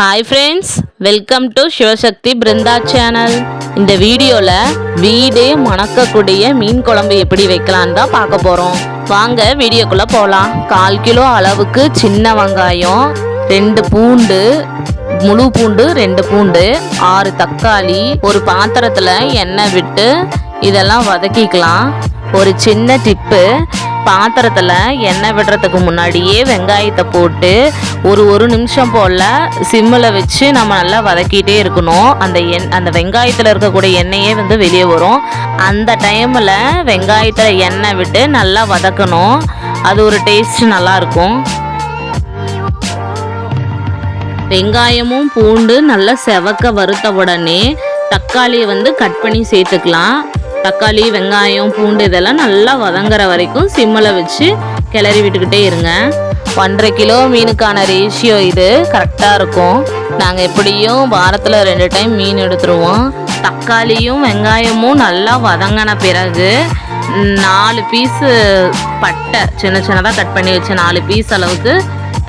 Hi friends welcome to Sivasakthi Brinda channel இந்த வீடியோவில் வீடே மணக்கக்கூடிய மீன் குழம்பு எப்படி வைக்கலான்னு தான் பார்க்க போகிறோம் வாங்க வீடியோக்குள்ளே போகலாம் கால் கிலோ அளவுக்கு சின்ன வெங்காயம் ரெண்டு பூண்டு முழு பூண்டு ரெண்டு பூண்டு ஆறு தக்காளி ஒரு பாத்திரத்தில் எண்ணெய் விட்டு இதெல்லாம் வதக்கிக்கலாம். ஒரு சின்ன டிப்பு பாத்திரத்தில் எண்ணெய் விடுறதுக்கு முன்னாடியே வெங்காயத்தை போட்டு ஒரு ஒரு நிமிஷம் போல் சிம்மில் வச்சு நம்ம நல்லா வதக்கிட்டே இருக்கணும். அந்த எண் அந்த வெங்காயத்தில் இருக்கக்கூடிய எண்ணெயே வந்து வெளியே வரும். அந்த டைமில் வெங்காயத்தில் எண்ணெய் விட்டு நல்லா வதக்கணும். அது ஒரு டேஸ்ட் நல்லாயிருக்கும் வெங்காயமும் பூண்டு நல்லா செவக்க வறுத்த உடனே தக்காளியை வந்து கட் பண்ணி சேர்த்துக்கலாம். தக்காளி வெங்காயம் பூண்டு இதெல்லாம் நல்லா வதங்குற வரைக்கும் சிம்மில் வச்சு கிளறி விட்டுக்கிட்டே இருங்க. ஒன்றரை கிலோ மீனுக்கான ரேஷியோ இது கரெக்டாக இருக்கும். நாங்கள் எப்படியும் வாரத்தில் ரெண்டு டைம் மீன் எடுத்துருவோம். தக்காளியும் வெங்காயமும் நல்லா வதங்கின பிறகு நாலு பீஸு பட்டை சின்ன சின்னதாக கட் பண்ணி வச்ச நாலு பீஸ் அளவுக்கு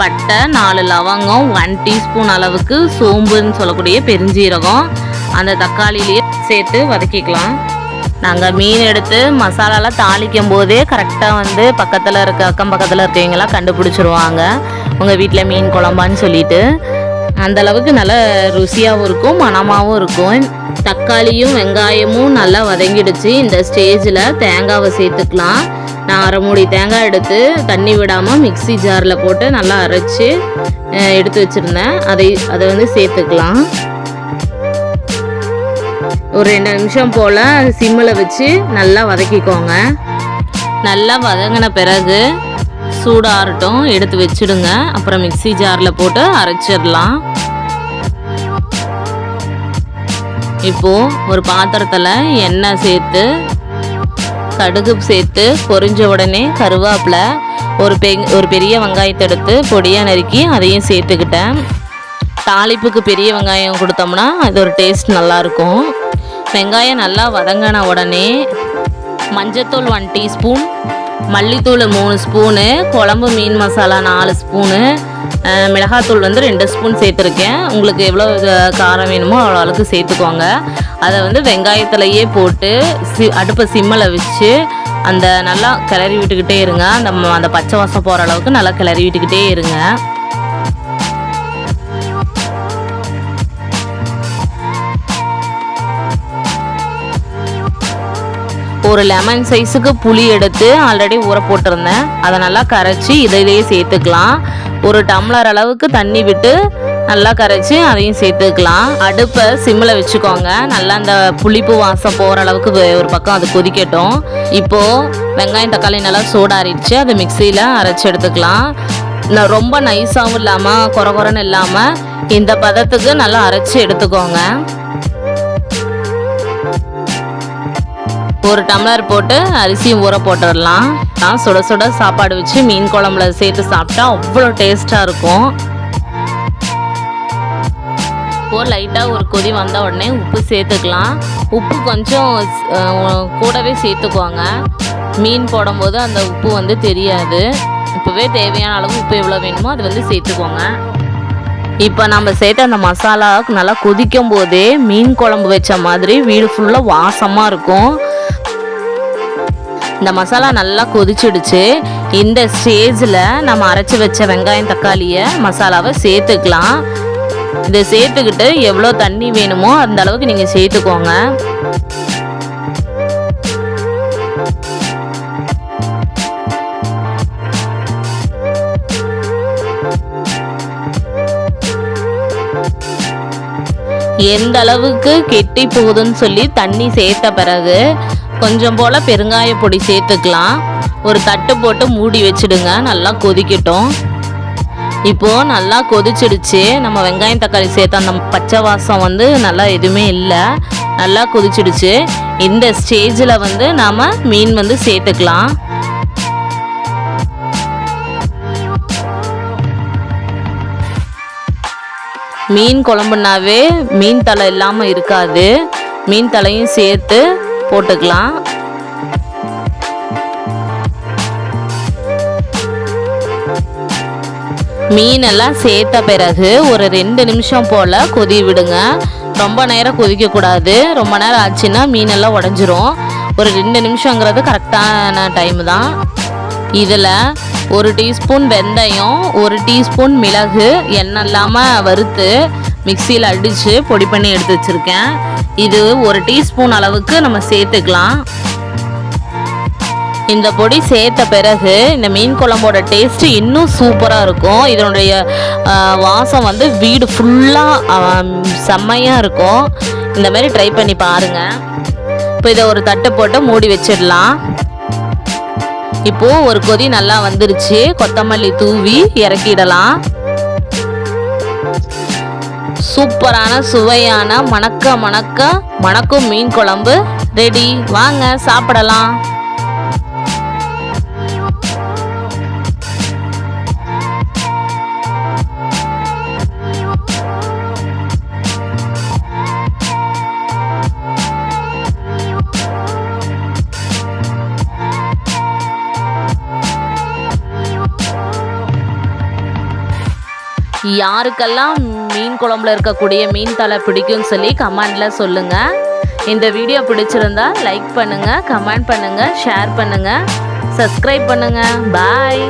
பட்டை நாலு லவங்கம் ஒன் டீஸ்பூன் அளவுக்கு சோம்புன்னு சொல்லக்கூடிய பெருஞ்சீரகம் அந்த தக்காளிலேயே சேர்த்து வதக்கிக்கலாம். நாங்கள் மீன் எடுத்து மசாலாலாம் தாளிக்கும் போதே கரெக்டாக வந்து பக்கத்தில் இருக்க அக்கம் பக்கத்தில் இருக்கவங்களாம் கண்டுபிடிச்சிருவாங்க. உங்கள் வீட்டில் மீன் குழம்பான்னு சொல்லிட்டு. அந்த அளவுக்கு ருசியாகவும் இருக்கும் மணமாகவும் இருக்கும். தக்காளியும் வெங்காயமும் நல்லா வதங்கிடுச்சு. இந்த ஸ்டேஜில் தேங்காவை சேர்த்துக்கலாம். நான் அரை மூடி தேங்காய் எடுத்து தண்ணி விடாமல் மிக்ஸி ஜாரில் போட்டு நல்லா அரைச்சி எடுத்து வச்சுருந்தேன். அதை அதை வந்து சேர்த்துக்கலாம். ஒரு ரெண்டு நிமிஷம் போல் சிம்மில் வச்சு நல்லா வதக்கிக்கோங்க. நல்லா வதங்கின பிறகு சூடாகட்டும் எடுத்து வச்சிடுங்க. அப்புறம் மிக்ஸி ஜாரில் போட்டு அரைச்சிடலாம். இப்போது ஒரு பாத்திரத்தில் எண்ணெய் சேர்த்து கடுகு சேர்த்து பொரிஞ்ச உடனே கருவேப்பிலை ஒரு பெ ஒரு பெரிய வெங்காயத்தை எடுத்து பொடியாக நறுக்கி அதையும் சேர்த்துக்கிட்டேன். தாளிப்புக்கு பெரிய வெங்காயம் கொடுத்தோம்னா அது ஒரு டேஸ்ட் நல்லாயிருக்கும் வெங்காயம் நல்லா வதங்கின உடனே மஞ்சத்தூள் ஒன் டீஸ்பூன் மல்லித்தூள் மூணு ஸ்பூனு குழம்பு மீன் மசாலா நாலு ஸ்பூனு மிளகாத்தூள் வந்து ரெண்டு ஸ்பூன் சேர்த்துருக்கேன். உங்களுக்கு எவ்வளோ காரம் வேணுமோ அவ்வளோ அளவுக்கு சேர்த்துக்கோங்க. அதை வந்து வெங்காயத்துலையே போட்டு சி அடுப்பை சிம்மில் வச்சு அந்த நல்லா கிளறி விட்டுக்கிட்டே இருங்க. அந்த ம- அந்த பச்சை வாசம் போகிற அளவுக்கு நல்லா கிளறி விட்டுக்கிட்டே இருங்க. ஒரு லெமன் சைஸுக்கு புளி எடுத்து ஆல்ரெடி ஊற போட்டிருந்தேன். அதை நல்லா கரைச்சி இதையிலேயே சேர்த்துக்கலாம். ஒரு டம்ளர் அளவுக்கு தண்ணி விட்டு நல்லா கரைச்சி அதையும் சேர்த்துக்கலாம். அடுப்பை சிம்மில் வச்சுக்கோங்க. நல்லா அந்த புளிப்பு வாசம் போகிற அளவுக்கு ஒரு பக்கம் அது கொதிக்கட்டும். இப்போது வெங்காயம் தக்காளி நல்லா சூடாறிடுச்சு. அதை மிக்சியில் அரைச்சி எடுத்துக்கலாம். ரொம்ப நைஸாகவும் இல்லாமல் குறை குறைன்னு இல்லாமல் இந்த பதத்துக்கு நல்லா அரைச்சி எடுத்துக்கோங்க. ஒரு டம்ளர் போட்டு அரிசியும் ஊற போட்டுடலாம். நான் சுட சுட சாப்பாடு வச்சு மீன் குழம்புல சேர்த்து சாப்பிட்டா அவ்வளோ டேஸ்ட்டாக இருக்கும். இப்போ லைட்டாக ஒரு கொதி வந்த உடனே உப்பு சேர்த்துக்கலாம். உப்பு கொஞ்சம் கூடவே சேர்த்துக்கோங்க. மீன் போடும்போது அந்த உப்பு வந்து தெரியாது. இப்போவே தேவையான அளவு உப்பு எவ்வளோ வேணுமோ அது வந்து சேர்த்துக்கோங்க. இப்போ நம்ம சேர்த்த அந்த மசாலா நல்லா கொதிக்கும் போதே மீன் குழம்பு வச்ச மாதிரி வீடு ஃபுல்லாக வாசமாக இருக்கும். இந்த மசாலா நல்லா கொதிச்சிடுச்சு. இந்த ஸ்டேஜில் நம்ம அரைச்சி வச்ச வெங்காயம் தக்காளியை மசாலாவை சேர்த்துக்கலாம். இதை சேர்த்துக்கிட்டு எவ்வளோ தண்ணி வேணுமோ அந்த அளவுக்கு நீங்கள் சேர்த்துக்கோங்க. எந்த அளவுக்கு கெட்டி போகுதுன்னு சொல்லி தண்ணி சேர்த்த பிறகு கொஞ்சம் போல் பெருங்காய பொடி சேர்த்துக்கலாம். ஒரு தட்டு போட்டு மூடி வச்சிடுங்க. நல்லா கொதிக்கட்டும். இப்போது நல்லா கொதிச்சிடுச்சு. நம்ம வெங்காயம் தக்காளி சேர்த்த அந்த பச்சை வாசம் வந்து நல்லா எதுவுமே இல்லை. நல்லா கொதிச்சிடுச்சு. இந்த ஸ்டேஜில் வந்து நாம் மீன் வந்து சேர்த்துக்கலாம். மீன் குழம்புனாவே மீன் தலை இல்லாமல் இருக்காது. மீன் தலையும் சேர்த்து போட்டுக்கலாம். மீனெல்லாம் சேர்த்த பிறகு ஒரு ரெண்டு நிமிஷம் போல் கொதி விடுங்க. ரொம்ப நேரம் கொதிக்கக்கூடாது. ரொம்ப நேரம் ஆச்சுன்னா மீனெல்லாம் உடஞ்சிரும். ஒரு ரெண்டு நிமிஷங்கிறது கரெக்டான டைம் தான். இதில் ஒரு டீஸ்பூன் வெந்தயம் ஒரு டீஸ்பூன் மிளகு எண்ணெய் இல்லாமல் வறுத்து மிக்சியில் அடித்து பொடி பண்ணி எடுத்து வச்சுருக்கேன். இது ஒரு டீஸ்பூன் அளவுக்கு நம்ம சேர்த்துக்கலாம். இந்த பொடி சேர்த்த பிறகு இந்த மீன் குழம்போட டேஸ்ட்டு இன்னும் சூப்பராக இருக்கும். இதனுடைய வாசம் வந்து வீடு ஃபுல்லாக செம்மையாக இருக்கும். இந்த மாதிரி ட்ரை பண்ணி பாருங்கள் இப்போ இதை ஒரு தட்டு போட்டு மூடி வச்சிடலாம். இப்போது ஒரு கொதி நல்லா வந்துருச்சு. கொத்தமல்லி தூவி இறக்கிடலாம். சூப்பரான சுவையான மணக்க மணக்க மணக்கும் மீன் குழம்பு. ரெடி வாங்க சாப்பிடலாம். யாருக்கெல்லாம் மீன் குழம்புல இருக்கக்கூடிய மீன் தலை பிடிக்கும்னு சொல்லி கமெண்டில் சொல்லுங்கள் இந்த வீடியோ பிடிச்சிருந்தா லைக் பண்ணுங்கள் கமெண்ட் பண்ணுங்கள் ஷேர் பண்ணுங்கள் சப்ஸ்கிரைப் பண்ணுங்கள் பாய்